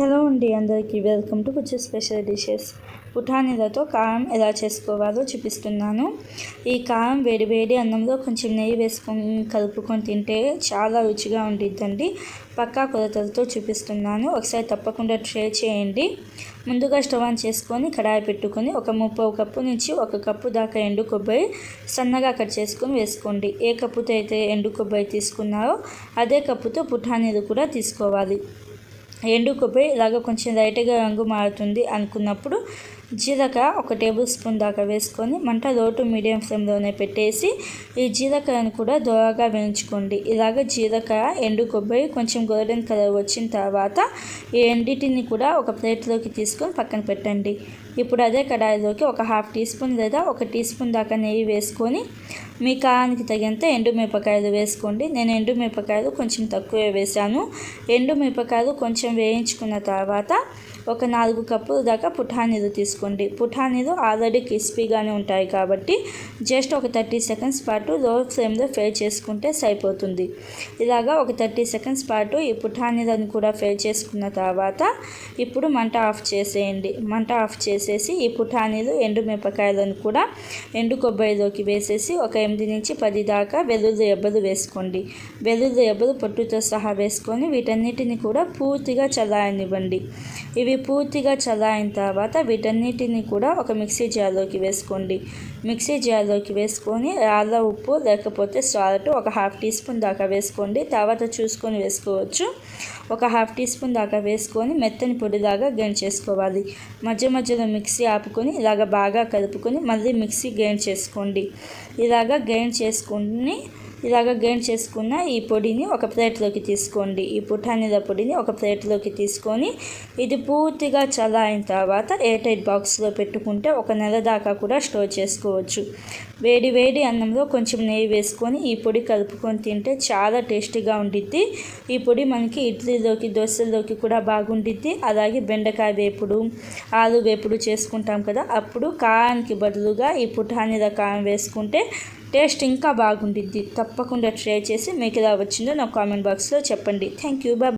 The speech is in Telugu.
హలో అండి అందరికీ వెల్కమ్ టు కొంచెం స్పెషల్ డిషెస్. పుఠానీలతో కారం ఎలా చేసుకోవాలో చూపిస్తున్నాను. ఈ కారం వేడి వేడి అన్నంలో కొంచెం నెయ్యి వేసుకొని కలుపుకొని తింటే చాలా రుచిగా ఉండిద్దండి. పక్కా కొలతలతో చూపిస్తున్నాను. ఒకసారి తప్పకుండా ట్రై చేయండి. ముందుగా స్టవ్ ఆన్ చేసుకొని కడాయి పెట్టుకొని ఒక ముప్పై కప్పు నుంచి ఒక కప్పు దాకా ఎండు కొబ్బరి సన్నగా కట్ చేసుకొని వేసుకోండి. ఏ కప్పుతో అయితే ఎండు కొబ్బరి తీసుకున్నారో అదే కప్పుతో పుఠానీలు కూడా తీసుకోవాలి. ఎండు కొబ్బరి ఇలాగ కొంచెం లైట్గా రంగు మారుతుంది అనుకున్నప్పుడు జీలకర్ర ఒక టేబుల్ స్పూన్ దాకా వేసుకొని మంట లోటు మీడియం ఫ్లేమ్లోనే పెట్టేసి ఈ జీలకరని కూడా దోరగా వేయించుకోండి. ఇలాగ జీలకర్ర ఎండు కొబ్బరి కొంచెం గోల్డెన్ కలర్ వచ్చిన తర్వాత ఈ ఎండిటిని కూడా ఒక ప్లేట్లోకి తీసుకొని పక్కన పెట్టండి. ఇప్పుడు అదే కడాయిలోకి ఒక హాఫ్ టీ స్పూన్ లేదా ఒక టీ స్పూన్ దాకా నెయ్యి వేసుకొని మీ కారానికి తగినంత ఎండు మిరపకాయలు వేసుకోండి. నేను ఎండు మిరపకాయలు కొంచెం తక్కువే వేశాను. ఎండు మిరపకాయలు కొంచెం వేయించుకున్న తర్వాత ఒక నాలుగు కప్పుల దాకా పుఠానీలు తీసుకోండి. పుఠానీలు ఆల్రెడీ క్రిస్పీగానే ఉంటాయి కాబట్టి జస్ట్ ఒక థర్టీ సెకండ్స్ పాటు లో ఫ్లేమ్లో ఫ్రై చేసుకుంటే సరిపోతుంది. ఇలాగా ఒక థర్టీ సెకండ్స్ పాటు ఈ పుఠానీలను కూడా ఫ్రై చేసుకున్న తర్వాత ఇప్పుడు మంట ఆఫ్ చేసేయండి. మంట ఆఫ్ చేసేసి ఈ పుఠానీలు ఎండు మిరపకాయలను కూడా ఎండు కొబ్బరిలోకి వేసేసి ఒక ఎనిమిది నుంచి పది దాకా వెల్లుల్లి ఎబ్బలు వేసుకోండి. వెల్లుల్లి ఎబ్బలు పొట్టుతో సహా వేసుకొని వీటన్నిటిని కూడా పూర్తిగా చల్లారనివ్వండి. ఇవి పూర్తిగా చల్లారిన తర్వాత వీటన్నిటిని కూడా ఒక మిక్సీ జార్లోకి వేసుకోండి. మిక్సీ జార్లోకి వేసుకొని రాళ్ళ ఉప్పు లేకపోతే సాల్ట్ ఒక హాఫ్ టీ స్పూన్ దాకా వేసుకోండి. తర్వాత చూసుకొని వేసుకోవచ్చు. ఒక హాఫ్ టీ స్పూన్ దాకా వేసుకొని మెత్తని పొడిలాగా గ్రైండ్ చేసుకోవాలి. మధ్య మధ్యలో మిక్సీ ఆపుకొని ఇలాగ బాగా కలుపుకొని మళ్ళీ మిక్సీ గ్రైండ్ చేసుకోండి. ఇలాగ గ్రైండ్ చేసుకొని ఇలాగ గ్రైండ్ చేసుకున్న ఈ పొడిని ఒక ప్లేట్లోకి తీసుకోండి. ఈ పుఠానీల పొడిని ఒక ప్లేట్లోకి తీసుకొని ఇది పూర్తిగా చల్లారిన తర్వాత ఎయిర్ టైట్ బాక్స్లో పెట్టుకుంటే ఒక నెల దాకా కూడా స్టోర్ చేసుకోవచ్చు. వేడి వేడి అన్నంలో కొంచెం నెయ్యి వేసుకొని ఈ పొడి కలుపుకొని తింటే చాలా టేస్టీగా ఉండిద్ది. ఈ పొడి మనకి ఇడ్లీలోకి దోశల్లోకి కూడా బాగుండిద్ది. అలాగే బెండకాయ వేపుడు ఆలు వేపుడు చేసుకుంటాం కదా అప్పుడు కారానికి బదులుగా ఈ పుఠానీల కారం వేసుకుంటే టేస్ట్ ఇంకా బాగుండిద్ది తప్పకుండా ట్రై చేసి మీకు ఎలా వచ్చిందో నా కామెంట్ బాక్స్లో చెప్పండి. Thank you. బాయ్.